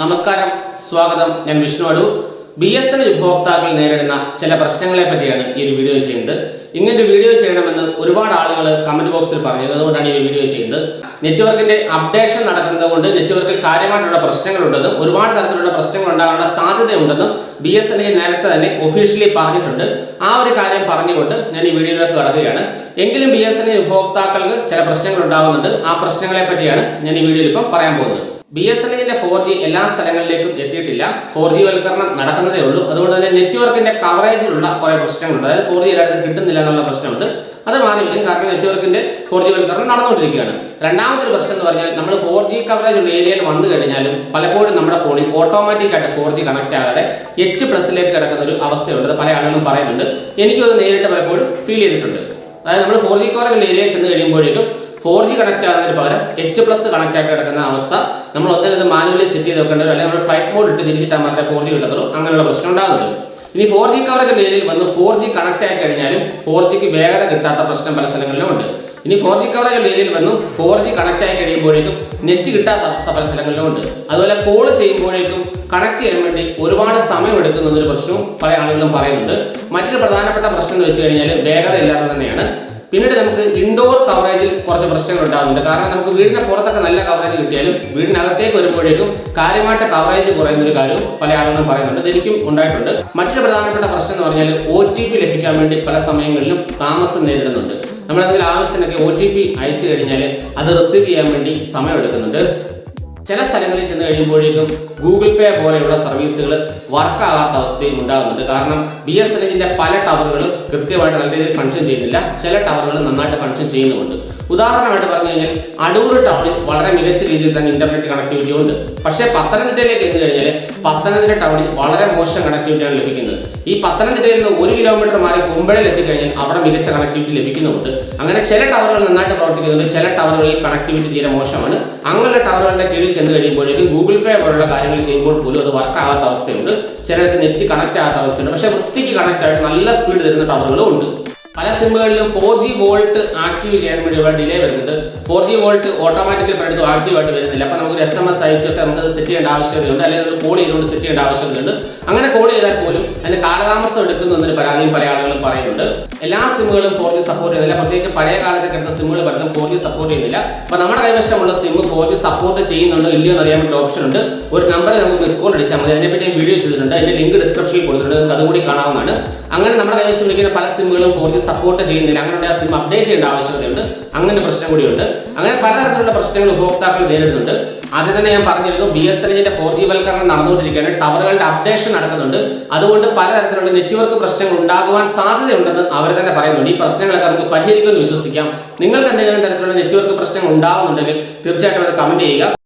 നമസ്കാരം സ്വാഗതം. ഞാൻ വിഷ്ണു അടു ബി എസ് എൻ ഉപഭോക്താക്കൾ നേരിടുന്ന ചില പ്രശ്നങ്ങളെ പറ്റിയാണ് ഈ ഒരു വീഡിയോ ചെയ്യുന്നത്. ഇങ്ങനെ ഒരു വീഡിയോ ചെയ്യണമെന്ന് ഒരുപാട് ആളുകൾ കമന്റ് ബോക്സിൽ പറഞ്ഞു. അതുകൊണ്ടാണ് ഈ വീഡിയോ ചെയ്യുന്നത്. നെറ്റ്വർക്കിന്റെ അപ്ഡേഷൻ നടക്കുന്നത് കൊണ്ട് നെറ്റ്വർക്കിൽ കാര്യമായിട്ടുള്ള പ്രശ്നങ്ങളുണ്ടെന്നും ഒരുപാട് തരത്തിലുള്ള പ്രശ്നങ്ങൾ ഉണ്ടാകാനുള്ള സാധ്യതയുണ്ടെന്നും ബി എസ് എൻ നേരത്തെ തന്നെ ഒഫീഷ്യലി പറഞ്ഞിട്ടുണ്ട്. ആ ഒരു കാര്യം പറഞ്ഞുകൊണ്ട് ഞാൻ ഈ വീഡിയോയിലേക്ക് കടക്കുകയാണ്. എങ്കിലും ബി എസ് എൻ ഉപഭോക്താക്കൾക്ക് ചില പ്രശ്നങ്ങൾ ഉണ്ടാകുന്നുണ്ട്. ആ പ്രശ്നങ്ങളെ പറ്റിയാണ് ഞാൻ ഈ വീഡിയോയിൽ ഇപ്പം പറയാൻ പോകുന്നത്. ബി എസ് എൻ എല്ലിന്റെ ഫോർ ജി എല്ലാ സ്ഥലങ്ങളിലേക്കും എത്തിയിട്ടില്ല. ഫോർ ജി വൽക്കരണം നടക്കുന്നതേ ഉള്ളൂ. അതുകൊണ്ട് തന്നെ നെറ്റ്വർക്കിന്റെ കവറേജിലുള്ള കുറേ പ്രശ്നങ്ങളുണ്ട്. അതായത് ഫോർ ജി എല്ലായിടത്തും കിട്ടുന്നില്ല എന്നുള്ള പ്രശ്നമുണ്ട്. അത് മാറി വരും. കാരണം നെറ്റ്വർക്കിന്റെ ഫോർ ജി വൽക്കരണം നടന്നുകൊണ്ടിരിക്കുകയാണ്. രണ്ടാമത്തെ പ്രശ്നം എന്ന് പറഞ്ഞാൽ നമ്മൾ ഫോർ ജി കവറേജ് ഉള്ള ഏരിയയിൽ വന്നു കഴിഞ്ഞാലും പലപ്പോഴും നമ്മുടെ ഫോണിൽ ഓട്ടോമാറ്റിക്കായിട്ട് ഫോർ ജി കണക്ട് ആകാതെ എച്ച് പ്ലസിലേക്ക് കിടക്കുന്ന ഒരു അവസ്ഥയുണ്ട്. പല ആളുകളും പറയുന്നുണ്ട്. എനിക്കത് നേരിട്ട് പലപ്പോഴും ഫീൽ ചെയ്തിട്ടുണ്ട്. അതായത് നമ്മൾ ഫോർ ജി കവറേജ് ഉള്ള ഏരിയയിൽ ചെന്ന് കഴിയുമ്പോഴേക്കും ഫോർ ജി കണക്ട് ആകുന്നതിന് പകരം എച്ച് പ്ലസ് കണക്ട് ആയിട്ട് കിടക്കുന്ന അവസ്ഥ. നമ്മൾ ഒത്തിരി മാനുവലി സെറ്റ് ചെയ്ത് വെക്കേണ്ടത് അല്ലെങ്കിൽ നമ്മൾ ഫ്ലൈറ്റ് മോഡ് ഇട്ട് തിരിച്ചിട്ടാൽ മാത്രമേ ഫോർ ജി കിട്ടത്തുള്ളൂ. അങ്ങനെയുള്ള പ്രശ്നം ഉണ്ടാകുന്നുള്ളൂ ഇനി ഫോർ ജി കവറേജ് ഏരിയയിൽ വന്ന് ഫോർ ജി കണക്ട് ആയി കഴിഞ്ഞാലും ഫോർ ജിക്ക് വേഗത കിട്ടാത്ത പ്രശ്നം പല സ്ഥലങ്ങളിലും ഉണ്ട്. ഇനി ഫോർ ജി കവറേജ് ഏരിയയിൽ വന്നു ഫോർ ജി കണക്ട് ആയി കഴിയുമ്പോഴേക്കും നെറ്റ് കിട്ടാത്ത അവസ്ഥ പല സ്ഥലങ്ങളിലും ഉണ്ട്. അതുപോലെ കോൾ ചെയ്യുമ്പോഴേക്കും കണക്ട് ചെയ്യാൻ വേണ്ടി ഒരുപാട് സമയം എടുക്കുന്ന ഒരു പ്രശ്നവും പല ആളുകളും പറയുന്നുണ്ട്. മറ്റൊരു പ്രധാനപ്പെട്ട പ്രശ്നം എന്ന് വെച്ച് കഴിഞ്ഞാൽ വേഗത ഇല്ലാതെ തന്നെയാണ്. പിന്നീട് നമുക്ക് ഇൻഡോർ കവറേജിൽ കുറച്ച് പ്രശ്നങ്ങൾ ഉണ്ടാകുന്നുണ്ട്. കാരണം നമുക്ക് വീടിന്റെ പുറത്തൊക്കെ നല്ല കവറേജ് കിട്ടിയാലും വീടിനകത്തേക്ക് വരുമ്പോഴേക്കും കാര്യമായിട്ട് കവറേജ് കുറയുന്ന ഒരു കാര്യവും പല ആളുകളും പറയുന്നുണ്ട്. എനിക്കും ഉണ്ടായിട്ടുണ്ട്. മറ്റൊരു പ്രധാനപ്പെട്ട പ്രശ്നം എന്ന് പറഞ്ഞാൽ ഒ ടി പി ലഭിക്കാൻ വേണ്ടി പല സമയങ്ങളിലും താമസം നേരിടുന്നുണ്ട്. നമ്മൾ എന്തെങ്കിലും ആവശ്യത്തിനൊക്കെ ഒ ടി പി അയച്ചു കഴിഞ്ഞാൽ അത് റിസീവ് ചെയ്യാൻ വേണ്ടി സമയമെടുക്കുന്നുണ്ട് ചില സ്ഥലങ്ങളിൽ ചെന്ന് കഴിയുമ്പോഴേക്കും ഗൂഗിൾ പേ പോലെയുള്ള സർവീസുകൾ വർക്കാകാത്ത അവസ്ഥയും ഉണ്ടാകുന്നുണ്ട്. കാരണം ബി എസ് എൻ പല ടവറുകളും കൃത്യമായിട്ട് നല്ല രീതിയിൽ ഫംഗ്ഷൻ ചെയ്യുന്നില്ല. ചില ടവറുകൾ നന്നായിട്ട് ഫംഗ്ഷൻ ചെയ്യുന്നുമുണ്ട്. ഉദാഹരണമായിട്ട് പറഞ്ഞു കഴിഞ്ഞാൽ അടൂർ ടൗണിൽ വളരെ മികച്ച രീതിയിൽ തന്നെ ഇന്റർനെറ്റ് കണക്ടിവിറ്റി ഉണ്ട്. പക്ഷേ പത്തനംതിട്ടയിലേക്ക് എന്ന് കഴിഞ്ഞാൽ പത്തനംതിട്ട ടൗണിൽ വളരെ മോശം കണക്ടിവിറ്റിയാണ് ലഭിക്കുന്നത്. ഈ പത്തനംതിട്ടയിൽ നിന്ന് ഒരു കിലോമീറ്റർ മാറി കുമ്പഴയിൽ എത്തിക്കഴിഞ്ഞാൽ അവിടെ മികച്ച കണക്ടിവിറ്റി ലഭിക്കുന്നുണ്ട് അങ്ങനെ ചില ടവറുകൾ നന്നായിട്ട് പ്രവർത്തിക്കുന്നുണ്ട്. ചില ടവറുകളിൽ കണക്ടിവിറ്റി തീരെ മോശമാണ്. അങ്ങനെയുള്ള ടവറുകളുടെ കീഴിൽ ചെന്ന് കഴിയുമ്പോഴേക്കും ഗൂഗിൾ പേ പോലുള്ള കാര്യങ്ങൾ ചെയ്യുമ്പോൾ പോലും അത് വർക്ക് ആകാത്ത അവസ്ഥയുണ്ട്. ചിലർക്ക് നെറ്റ് കണക്ട് ആകാത്ത അവസ്ഥയുണ്ട്. പക്ഷേ വൃത്തിക്ക് കണക്ട് ആയിട്ട് നല്ല സ്പീഡ് തരുന്ന ടവറുകളും ഉണ്ട്. പല സിമ്മുകളിലും ഫോർ ജി വോൾട്ട് ആക്റ്റീവ് ചെയ്യാൻ വേണ്ടി ഇവിടെ ഡിലേ വരുന്നുണ്ട്. ഫോർ ജി വോൾട്ട് ഓട്ടോമാറ്റിക്കലി പലയിടത്തും ആക്റ്റീവ് ആയിട്ട് വരുന്നില്ല. അപ്പോൾ നമുക്ക് എസ് എം എസ് അയച്ചൊക്കെ നമുക്ക് സെറ്റ് ചെയ്യേണ്ട ആവശ്യകതയുണ്ട് അല്ലെങ്കിൽ നമ്മൾ കോൾ ചെയ്തുകൊണ്ട് സെറ്റ് ചെയ്യേണ്ട ആവശ്യകതയുണ്ട് അങ്ങനെ കോൾ ചെയ്താൽ പോലും അതിന് കാലതാമസം എടുക്കുന്നു എന്നൊരു പരാതിയും പല ആളുകളും പറയുന്നുണ്ട്. എല്ലാ സിമ്മുകളും ഫോർ ജി സപ്പോർട്ട് ചെയ്യുന്നില്ല. പ്രത്യേകിച്ച് പഴയ കാലത്തെ എടുത്ത സിമ്മുകൾ പലതും ഫോർ ജി സപ്പോർട്ട് ചെയ്യുന്നില്ല. അപ്പോൾ നമ്മുടെ കൈവശമുള്ള സിമ്മ് ഫോർ ജി സപ്പോർട്ട് ചെയ്യുന്നുണ്ടോ ഇല്ലയോ എന്ന് അറിയാൻ വേണ്ടി ഓപ്ഷൻ ഉണ്ട്. ഒരു നമ്പർ നമുക്ക് മിസ് കോൾ അടിച്ചാൽ മതി. അതിനെപ്പറ്റി വീഡിയോ ചെയ്തിട്ടുണ്ട്. അതിന്റെ ലിങ്ക് ഡിസ്ക്രിപ്ഷനിൽ കൊടുത്തിട്ടുണ്ട്. അതുകൂടി കാണാവുന്നതാണ്. അങ്ങനെ നമ്മുടെ കൈവശം വിളിക്കുന്ന പല സിമ്മുകളും ഫോർ ജി സപ്പോർട്ട് ചെയ്യുന്നില്ല. അങ്ങനെ ആ സിം അപ്ഡേറ്റ് ചെയ്യേണ്ട ആവശ്യകതയുണ്ട്. അങ്ങനെ പ്രശ്നം കൂടിയുണ്ട്. അങ്ങനെ പലതരത്തിലുള്ള പ്രശ്നങ്ങൾ ഉപഭോക്താക്കൾ നേരിടുന്നുണ്ട്. ആദ്യം തന്നെ ഞാൻ പറഞ്ഞിരുന്നു B S N four G വൽക്കരണം നടന്നുകൊണ്ടിരിക്കുകയാണ്. ടവറുകളുടെ അപ്ഡേഷൻ നടക്കുന്നുണ്ട്. അതുകൊണ്ട് പലതരത്തിലുള്ള നെറ്റ്വർക്ക് പ്രശ്നങ്ങൾ ഉണ്ടാകുവാൻ സാധ്യതയുണ്ടെന്ന് അവർ തന്നെ പറയുന്നുണ്ട്. ഈ പ്രശ്നങ്ങളൊക്കെ നമുക്ക് പരിഹരിക്കുമെന്ന് വിശ്വസിക്കാം. നിങ്ങൾക്ക് എന്തെങ്കിലും തരത്തിലുള്ള നെറ്റ്വർക്ക് പ്രശ്നങ്ങൾ ഉണ്ടാകുന്നുണ്ടെങ്കിൽ തീർച്ചയായിട്ടും അത് കമന്റ് ചെയ്യുക.